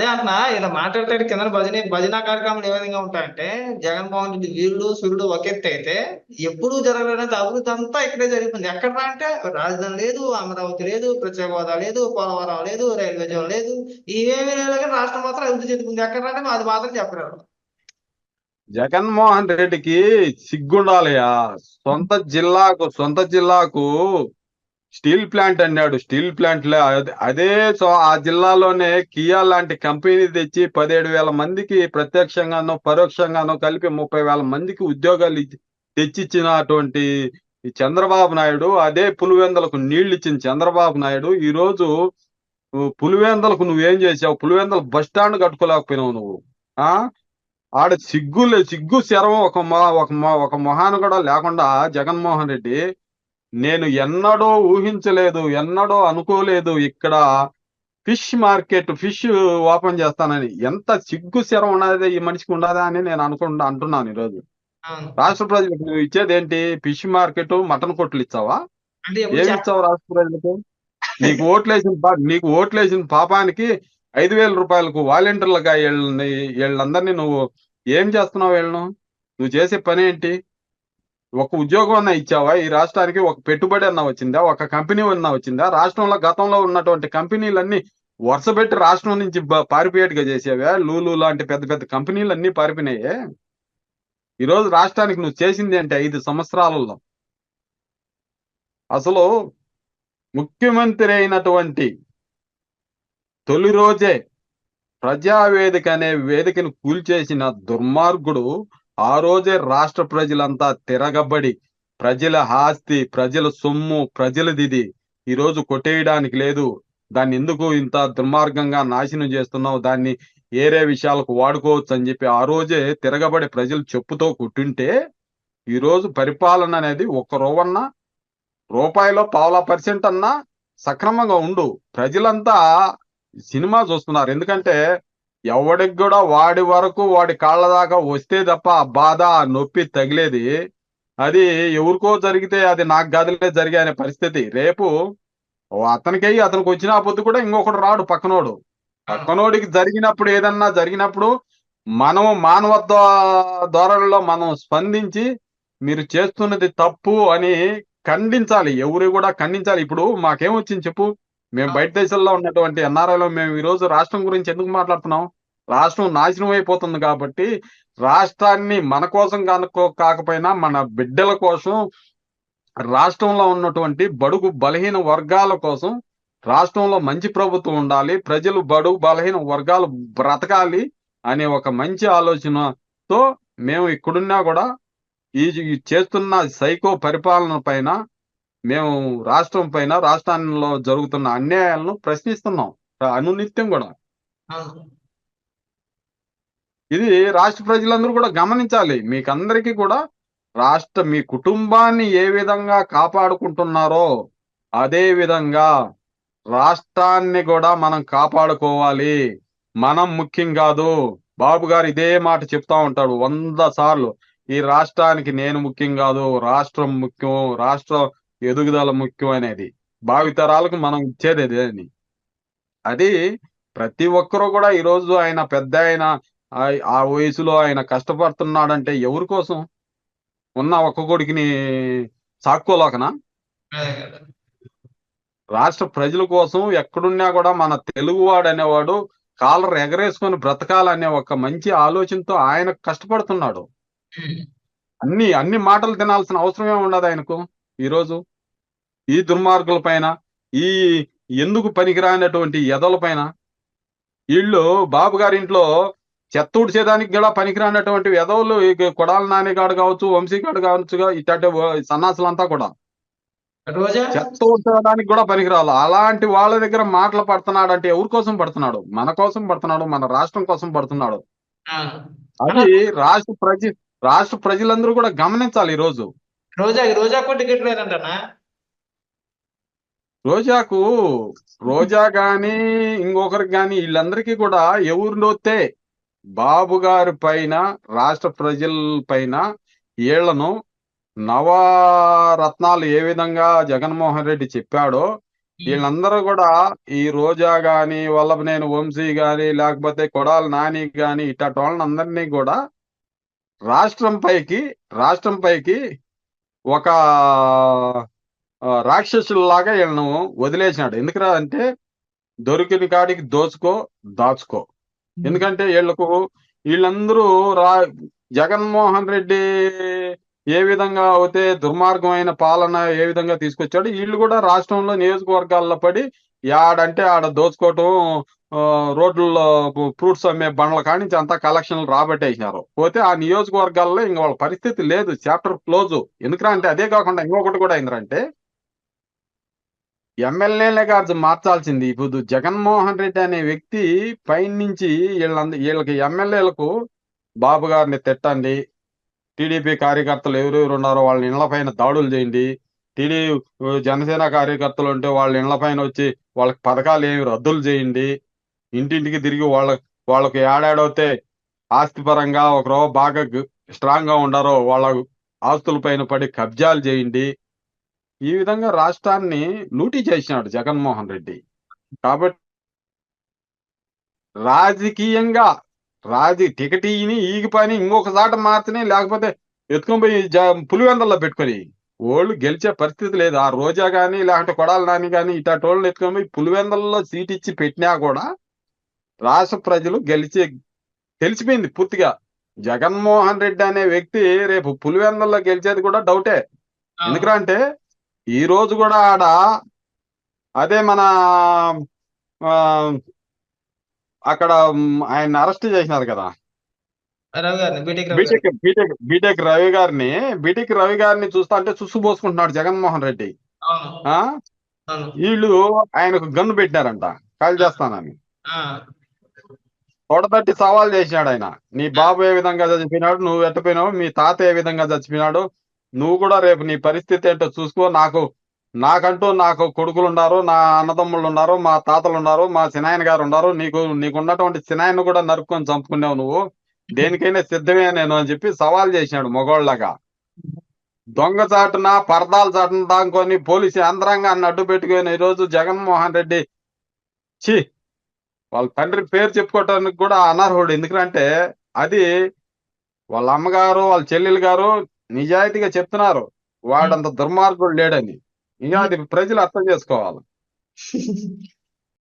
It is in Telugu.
అదే అన్న ఇలా మాట్లాడతాడు కింద భజన భజన కార్యక్రమాలు ఏ విధంగా ఉంటాయంటే జగన్మోహన్ రెడ్డి వీరుడు సూర్యుడు ఒక అయితే ఎప్పుడు జరగలేనంత అభివృద్ధి అంతా ఇక్కడే జరిగింది ఎక్కడ రా అంటే రాజధాని లేదు అమరావతి లేదు ప్రత్యేక హోదా లేదు పోలవరం లేదు రైల్వే జోన్ లేదు ఇవేమీ లేదు కానీ రాష్ట్రం మాత్రం అభివృద్ధి చెందుకుంది. ఎక్కడ అంటే అది మాత్రం చెప్పలేరు జగన్మోహన్ రెడ్డికి సిగ్గుండాలయా? సొంత జిల్లాకు సొంత జిల్లాకు స్టీల్ ప్లాంట్ అన్నాడు. స్టీల్ ప్లాంట్ అదే- సో ఆ జిల్లాలోనే కియా లాంటి కంపెనీ తెచ్చి పదిహేడు వేల మందికి ప్రత్యక్షంగానో పరోక్షంగానో కలిపి ముప్పై వేల మందికి ఉద్యోగాలు తెచ్చిచ్చినటువంటి ఈ చంద్రబాబు నాయుడు అదే పులివెందలకు నీళ్ళు ఇచ్చిన చంద్రబాబు నాయుడు ఈ రోజు నువ్వు పులివెందలకు నువ్వేం చేసావు పులివెందల బస్ స్టాండ్ కట్టుకోలేకపోయినావు నువ్వు. ఆ? ఆడ సిగ్గు సిగ్గు శరం ఒక ఒక ఒక మొహాను కూడా లేకుండా జగన్మోహన్ రెడ్డి నేను ఎన్నడో ఊహించలేదు ఎన్నడో అనుకోలేదు ఇక్కడ ఫిష్ మార్కెట్ ఫిష్ ఓపెన్ చేస్తానని. ఎంత సిగ్గు శరం ఉన్నది ఈ మనిషికి ఉండదా అని నేను అనుకుంటా అంటున్నాను ఈరోజు. రాష్ట్ర ప్రజలకు నువ్వు ఇచ్చేది ఏంటి? ఫిష్ మార్కెట్ మటన్ కొట్లు ఇచ్చావా? ఏమి ఇచ్చావు రాష్ట్ర ప్రజలకు? నీకు ఓట్లేసిన పా- నీకు ఓట్లేసిన పాపానికి ఐదు వేల రూపాయలకు వాలంటీర్లుగా వీళ్ళని వీళ్ళందరినీ నువ్వు ఏం చేస్తున్నావు వీళ్ళను నువ్వు చేసే పని ఏంటి? ఒక ఉద్యోగం అన్నా ఇచ్చావా? ఈ రాష్ట్రానికి ఒక పెట్టుబడి అన్నా వచ్చిందా? ఒక కంపెనీ అన్న వచ్చిందా? రాష్ట్రంలో గతంలో ఉన్నటువంటి కంపెనీలన్నీ వరుసపెట్టి రాష్ట్రం నుంచి పారిపోయేట్టుగా చేసేవా? లూలు లాంటి పెద్ద పెద్ద కంపెనీలు అన్ని పారిపోయినాయే? ఈ రోజు రాష్ట్రానికి నువ్వు చేసింది అంటే ఐదు సంవత్సరాలలో? అసలు ముఖ్యమంత్రి అయినటువంటి తొలి రోజే ప్రజావేదిక అనే వేదికను కూల్చేసిన దుర్మార్గుడు ఆ రోజే రాష్ట్ర ప్రజలంతా తిరగబడి ప్రజల ఆస్తి ప్రజల సొమ్ము ప్రజలదిది ఈ రోజు కొట్టేయడానికి లేదు. దాన్ని ఎందుకు ఇంత దుర్మార్గంగా నాశనం చేస్తున్నావు? దాన్ని ఏరే విషయాలకు వాడుకోవచ్చు అని చెప్పి ఆ రోజే తిరగబడి ప్రజలు చెప్పుతో కుట్టుంటే ఈ రోజు పరిపాలన అనేది ఒక్క రోవన్నా రూపాయిలో పావులా పర్సెంట్ అన్నా సక్రమంగా ఉండు. ప్రజలంతా సినిమా చూస్తున్నారు. ఎందుకంటే ఎవడికి కూడా వాడి వరకు వాడి కాళ్ళ దాకా వస్తే తప్ప ఆ బాధ ఆ నొప్పి తగిలేది. అది ఎవరికో జరిగితే అది నాకు గదిలే జరిగే అనే పరిస్థితి. రేపు ఓ అతనికి అతనికి వచ్చిన పొద్దు కూడా ఇంకొకటి రాడు పక్కనోడు. పక్కనోడికి జరిగినప్పుడు ఏదన్నా జరిగినప్పుడు మనం మానవత్వ ధోరణిలో మనం స్పందించి మీరు చేస్తున్నది తప్పు అని ఖండించాలి. ఎవరు కూడా ఖండించాలి. ఇప్పుడు మాకేమొచ్చింది చెప్పు? మేము బయట దేశాల్లో ఉన్నటువంటి ఎన్ఆర్ఐలో మేము ఈ రోజు రాష్ట్రం గురించి ఎందుకు మాట్లాడుతున్నాం? రాష్ట్రం నాశనం అయిపోతుంది కాబట్టి రాష్ట్రాన్ని మన కోసం కనుక్కో కాకపోయినా మన బిడ్డల కోసం రాష్ట్రంలో ఉన్నటువంటి బడుగు బలహీన వర్గాల కోసం రాష్ట్రంలో మంచి ప్రభుత్వం ఉండాలి ప్రజలు బడుగు బలహీన వర్గాలు బ్రతకాలి అనే ఒక మంచి ఆలోచనతో మేము ఇక్కడున్నా కూడా ఈ ఈ చేస్తున్న సైకో పరిపాలన పైన మేము రాష్ట్రం పైన రాష్ట్రంలో జరుగుతున్న అన్యాయాలను ప్రశ్నిస్తున్నాం. అనునిత్యం కూడా. ఇది రాష్ట్ర ప్రజలందరూ కూడా గమనించాలి. మీకందరికీ కూడా రాష్ట్ర మీ కుటుంబాన్ని ఏ విధంగా కాపాడుకుంటున్నారో అదే విధంగా రాష్ట్రాన్ని కూడా మనం కాపాడుకోవాలి. మనం ముఖ్యం కాదు. బాబు గారు ఇదే మాట చెప్తా ఉంటాడు వంద సార్లు. ఈ రాష్ట్రానికి నేను ముఖ్యం కాదు రాష్ట్రం ముఖ్యం రాష్ట్ర ఎదుగుదల ముఖ్యం అనేది భావితరాలకు మనం ఇచ్చేది అదే అని అది ప్రతి ఒక్కరూ కూడా ఈ రోజు ఆయన పెద్ద ఆయన ఆ- వయసులో ఆయన కష్టపడుతున్నాడంటే ఎవరి కోసం? ఉన్న ఒక్క కొడుకుని సాక్కోలేకనా. రాష్ట్ర ప్రజల కోసం ఎక్కడున్నా కూడా మన తెలుగువాడు అనేవాడు కాలర్ ఎగరేసుకొని బ్రతకాలనే ఒక మంచి ఆలోచనతో ఆయన కష్టపడుతున్నాడు. అన్ని అన్ని మాటలు తినాల్సిన అవసరమే ఉండదు ఆయనకు ఈరోజు ఈ దుర్మార్గుల పైన ఈ ఎందుకు పనికిరానటువంటి ఎదల పైన వీళ్ళు బాబు గారి ఇంట్లో చెత్త ఉడిచేదానికి కూడా పనికిరానటువంటి ఎదవులు కొడాల నానిగాడు కావచ్చు వంశీగాడు కావచ్చు ఇట్లాంటి సన్నాసులంతా కూడా. రోజా? చెత్త ఉడచడానికి కూడా పనికిరాలు? అలాంటి వాళ్ళ దగ్గర మాటలు పడుతున్నాడు అంటే ఎవరి కోసం పడుతున్నాడు? మన కోసం పడుతున్నాడు మన రాష్ట్రం కోసం పడుతున్నాడు. అది రాష్ట్ర ప్రజ రాష్ట్ర ప్రజలందరూ కూడా గమనించాలి ఈ రోజు రోజా రోజాకు టికెట్ లేదంటనా రోజాకు రోజా గాని ఇంకొకరికి గాని వీళ్ళందరికీ కూడా ఎవరు నోతే బాబు గారి పైన రాష్ట్ర ప్రజల పైన వీళ్ళను నవరత్నాలు ఏ విధంగా జగన్మోహన్ రెడ్డి చెప్పాడో వీళ్ళందరూ కూడా ఈ రోజా గాని వల్లభనేని వంశీ గాని లేకపోతే కొడాలి నాని గాని ఇట్లాంటి వాళ్ళని అందరినీ కూడా రాష్ట్రం పైకి రాష్ట్రం పైకి ఒక రాక్షసుల్లాగా వీళ్ళను వదిలేసినాడు. ఎందుకురా అంటే దొరికిన కాడికి దోచుకో దాచుకో. ఎందుకంటే వీళ్ళకు వీళ్ళందరూ రా జగన్మోహన్ రెడ్డి ఏ విధంగా అయితే దుర్మార్గమైన పాలన ఏ విధంగా తీసుకొచ్చాడు వీళ్ళు కూడా రాష్ట్రంలో నియోజకవర్గాల్లో పడి యాడంటే ఆడ దోచుకోవటం రోడ్లలో ఫ్రూట్స్ అమ్మే బండ్ల కానించి అంతా కలెక్షన్లు రాబట్టేసినారు. పోతే ఆ నియోజకవర్గాల్లో ఇంక వాళ్ళ పరిస్థితి లేదు. Chapter close. ఎందుకంటే అంటే అదే కాకుండా ఇంకొకటి కూడా అయిందంటే ఎమ్మెల్యేలే కాదు మార్చాల్సింది. ఇప్పుడు జగన్మోహన్ రెడ్డి అనే వ్యక్తి పైనుంచి వీళ్ళంద వీళ్ళకి ఎమ్మెల్యేలకు బాబు గారిని తిట్టండి. టీడీపీ కార్యకర్తలు ఎవరెవరు ఉన్నారో వాళ్ళ ఇళ్ళ పైన దాడులు చేయండి. టీడీ జనసేన కార్యకర్తలు ఉంటే వాళ్ళ ఇళ్ళ పైన వచ్చి వాళ్ళకి పథకాలు ఏమి రద్దులు చేయండి. ఇంటింటికి తిరిగి వాళ్ళ వాళ్ళకి ఏడాడవుతే ఆస్తి పరంగా ఒకరో బాగా స్ట్రాంగ్గా ఉండారో వాళ్ళ ఆస్తుల పైన పడి కబ్జాలు చేయండి. ఈ విధంగా రాష్ట్రాన్ని లూటీ చేసినాడు జగన్మోహన్ రెడ్డి. కాబట్టి రాజకీయంగా రాజు టికెట్ ఇని ఈగి పని ఇంకొక చాట మార్చని లేకపోతే ఎత్తుకొని పోయి పులివెందల్లో పెట్టుకొని ఓళ్ళు గెలిచే పరిస్థితి లేదు. ఆ రోజా కానీ లేకుంటే కొడాల నాని కానీ ఇట్లాంటి వాళ్ళని ఎత్తుకొని పోయి పులివెందల్లో సీట్ ఇచ్చి పెట్టినా కూడా రాష్ట్ర ప్రజలు గెలిచే తెలిసిపోయింది పూర్తిగా. జగన్మోహన్ రెడ్డి అనే వ్యక్తి రేపు పులివెందల్లో గెలిచేది కూడా డౌటే ఎందుకంటే ఈ రోజు కూడా ఆడ అదే మన అక్కడ ఆయన అరెస్ట్ చేసినారు కదా. బీటెక్. బీటెక్ బీటెక్ రవి గారిని బీటెక్ రవి గారిని చూస్తా అంటే సుసు పోసుకుంటున్నాడు జగన్మోహన్ రెడ్డి. వీళ్ళు ఆయనకు గన్ను పెట్టారంట కాల్ చేస్తానని. ఆ, తొడతట్టి సవాల్ చేసినాడు ఆయన. నీ బాబు ఏ విధంగా చచ్చిపోయినాడు నువ్వు ఎట్టపోయినావు మీ తాత ఏ విధంగా చచ్చిపోయినాడు నువ్వు కూడా రేపు నీ పరిస్థితి ఏంటో చూసుకో. నాకు నాకంటూ నాకు కొడుకులు ఉన్నారు నా అన్నదమ్ముళ్ళు ఉన్నారు మా తాతలు ఉన్నారు మా సినాయన గారు ఉన్నారు నీకు నీకు ఉన్నటువంటి సినాయన కూడా నరుక్కొని చంపుకున్నావు నువ్వు. దేనికైనా సిద్ధమే నేను అని చెప్పి సవాల్ చేసినాడు మొగోళ్ళగా. దొంగ చాటున పరదాల చాటున దాంకొని పోలీసు యంత్రాంగాన్ని అడ్డు పెట్టుకొని ఈరోజు జగన్మోహన్ రెడ్డి చి వాళ్ళ తండ్రి పేరు చెప్పుకోవటానికి కూడా అనర్హుడు. ఎందుకంటే అది వాళ్ళ అమ్మగారు వాళ్ళ చెల్లెలు గారు నిజాయితీగా చెప్తున్నారు. వాడంత దుర్మార్గుడు లేడని. ఇంకా అది ప్రజలు అర్థం చేసుకోవాలి.